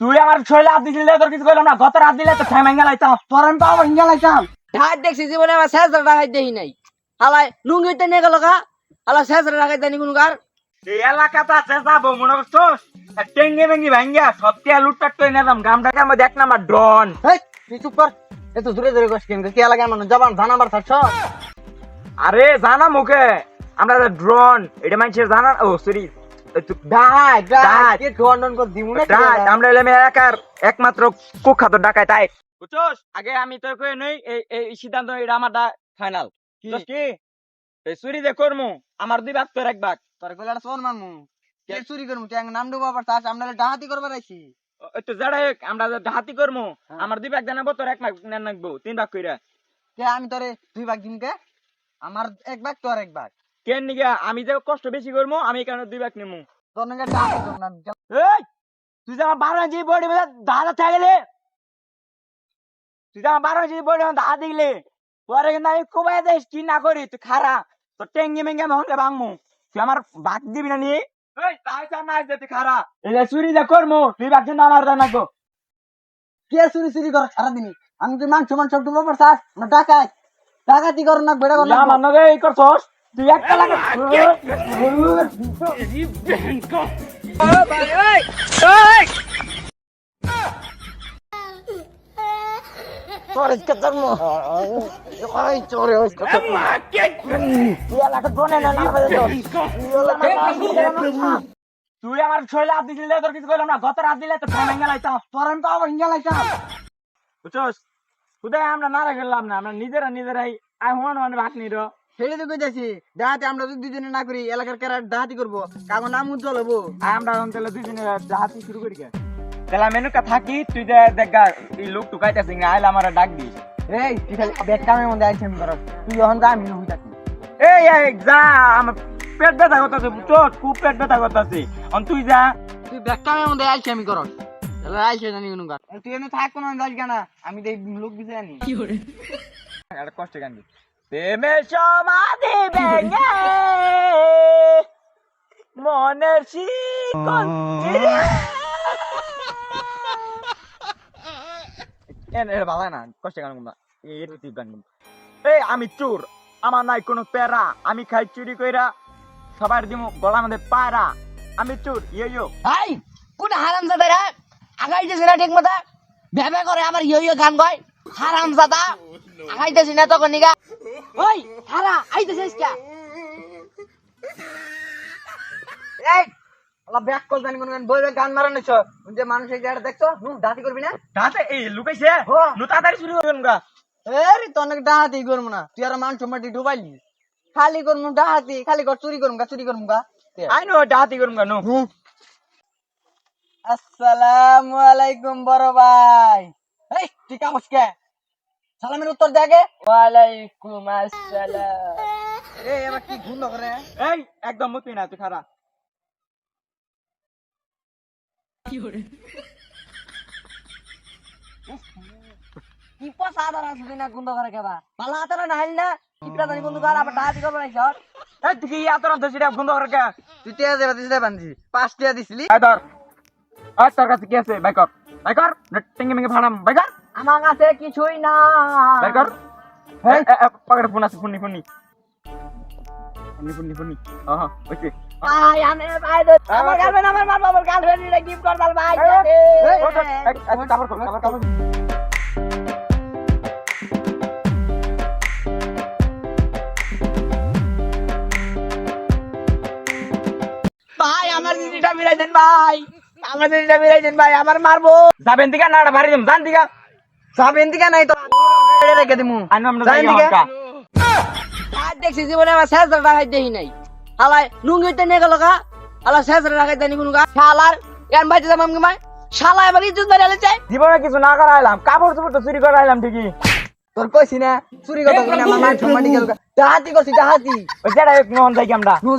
তুই আমার ছয়লে হাত দিছিলে তোর কিছু কইলাম না। গত রাত দিলে তো ঠ্যাং ভেঙে লাইতাম তোর আমি পাবো হিঙ্গা লাইতাম। ঢাক দেখছি জীবনে আমার শেষ ঢাকাই দেখি নাই। হালাই লুঙ্গিতে নিয়ে গেল গা। হালা শেষ ঢাকাই দেয়নি কোনো গার। এই এলাকাটা চেঁচাবো মনে করছোস? টেঙ্গে ভেঙ্গি ভাঙ্গা সত্যি লুটপাট করে নিলাম গ্রাম ঢাকার মধ্যে এক নাম্বার হেই তুই চুপ কর। এত দূরে দূরে কষ্ট কেন কি এলাকার মানুষ? জবান জানাবার থাকছ আরে জানা মুখে। আমরা ড্রোন এটা মানুষের জানা ও সরি কর আমরা এলাম এলাকার একমাত্র কুখ্যাত ডাকায় তাই। বুঝছোস? আগে আমি তোর কই নই এই এই সিদ্ধান্ত এটা আমার ফাইনাল কি? এই চুরি যে করমু আমার দুই ভাগ তোর এক ভাগ তোর কইলা সোন মানমু কে চুরি করমু? তুই নাম ডুবা আবার চাস আমরা ডাহাতি করবার আইছি। একটু জড়াই আমরা যে হাতি করমু হ্যাঁ। আমার দুই ভাগ জানাব তোর এক ভাগ নেন তিন ভাগ কইরা। কে আমি তোরে দুই ভাগ দিম কে? আমার এক ভাগ তোর এক ভাগ কেন নিগা আমি যে কষ্ট বেশি করমু আমি কারণে দুই ভাগ নিমু? তোর এই তুই আমার বারো ইঞ্চি বডি মধ্যে দাদা থাকলে? তুই আমার বারো ইঞ্চি বডি মধ্যে দাদা দিলে পরে কিন্তু আমি কোবাই দেশ কি না করি? তুই খারা তো টেঙ্গি মেঙ্গি আমি হলে ভাঙমু। তুই আমার ভাগ দিবি না নি? এই তাই চার না তুই খারা এই চুরি যে করমু তুই ভাগ কিন্তু আমার দেন নাকবো কে চুরি চুরি কর সারাদিনই আমি তুই মাংস মাংস ডুবা আবার না ডাকাই ডাকাতি কর না বেড়া কর তুই আমার নগে এই করছস? তুই ওই চোরে ওই কথা তুই আমার ছয়লে হাত দিছিলে তোর কিছু কইলাম না। গত রাত দিলে তো ভেঙে লাইতাম আমি পাবো হিঙ্গা লাইতাম বুঝছস? কোথায় আমরা না গেলাম না আমরা নিজেরা নিজেরাই আই হন হন ভাগ নির। সেটা তো কইতাছি ডাহাতি আমরা যদি দুজনে না করি এলাকার কারা ডাহাতি করব? কাগো নাম উজ্জ্বল হব। আমরা এখন তাহলে দুজনে হাতি শুরু করি তাহলে আমি এনুকা থাকি তুই যে দেখা এই লোক টুকাইতেছিস না আইলে আমার ডাক দিস। এই তুই খালি বেড কামের মধ্যে আইছেন তুই যখন যা আমি নহুই থাকি। এই এই যা আমার পেট ব্যথা করতেছে বুঝছস খুব পেট ব্যথা করতেছে। অন তুই যা। তুই বেড কামের মধ্যে আইছি আমি করস তাহলে আইছে জানি কোনো তুই এনে থাক কোনো যাস কেনা আমি দেখ লোক দিছে জানি একটা কষ্ট গান গি প্রেমের সমাধি ভেঙে মনের শিকল না কষ্ট গান গান এই আমি চোর আমার নাই কোনো প্যারা। আমি খাই চুরি কইরা সবার দিমু গলা মধ্যে পায়রা। আমি চোর ইয়ে ইয়ো। হাই কোন হারাম জাদা রে আগাইতেছি না ঠিক মতো ভেবে করে আমার ইয়ো ইয়ো গান গায়। হারাম জাদা। আগাইতেছি না তখন নিগা। ওই হারা আইতেছিস কে? এই আলা ব্যাক কল জানি কোন বই গান মারা নিছ যে মানুষ এই জায়গাটা দেখছ? নু ডাহাতি করবি না? তাতে এই লুকাইছে? নু তাড়াতাড়ি শুরু করুন গা। এরি তো অনেক ডাহাতি করব না। তুই আর মানুষ মাটি ডুবাইলি। খালি করব ডাহাতি খালি কর চুরি করব গা চুরি করব গা। আই নো ডাহাতি গা নো। আসসালামু আলাইকুম বড় ভাই। এই তুই কামস কে? সালামের উত্তর দে আগে। ওয়ালাইকুম আসসালাম। এই এবার কি ঘুম করে এই একদম মুতি না তুই খারা। কি সাধারণ আসবি না গুন্দ করে কেবা পালা আতারা না হাইল না? কিপরা জানি গুন্দ করে আবার ডাহাতি করবে না সর এই তুই কি এত রাত ধরে গন্ধ করে কে তুই টিয়া দেবা দিস বান্ধি পাঁচ টিয়া দিছিলি। এই ধর। এই তোর কাছে কি আছে? বাইকর বাইকর মেঙ্গে ভাড়াম বাইকর আমার কাছে কিছুই না। বাইকর এই পাকড় ফোন আছে ফোনি ফোনি ফোনি ফোনি ফোনি আহা ওইছে ভাই আমি ভাই আমার গার্লফ্রেন্ড গার্লফ্রেন্ড গিফট কর দাল ভাই কর আমার দিদিটা মিলাই দেন ভাই। আমার দিদিটা মিলাই দেন ভাই আমার মারবো। যাবেন দিকা না ভারি জান দিকা যাবেন দিকে নাই তো রেখে দিমু। আনো আমরা যাই যাই দিকে। আর দেখছি জীবনে আমার শেষ রাখাই দেই নাই। হালাই লুঙ্গিতে নিয়ে গেল গা। হালা শেষ রাখাই দেয়নি কোনো গা। শালার ইয়ান ভাই দিতাম আমি মাই। শালা এবার ইজ্জত মেরে আলেছে। জীবনে কিছু না করাইলাম কাপড় চোপড় তো চুরি করাইলাম ঠিকই। তোর কইছি না চুরি কথা আমার মাছ মাটি গেল ডাহাতি করছি ডাহাতি ওই যেটা এক মন যাই আমরা। নু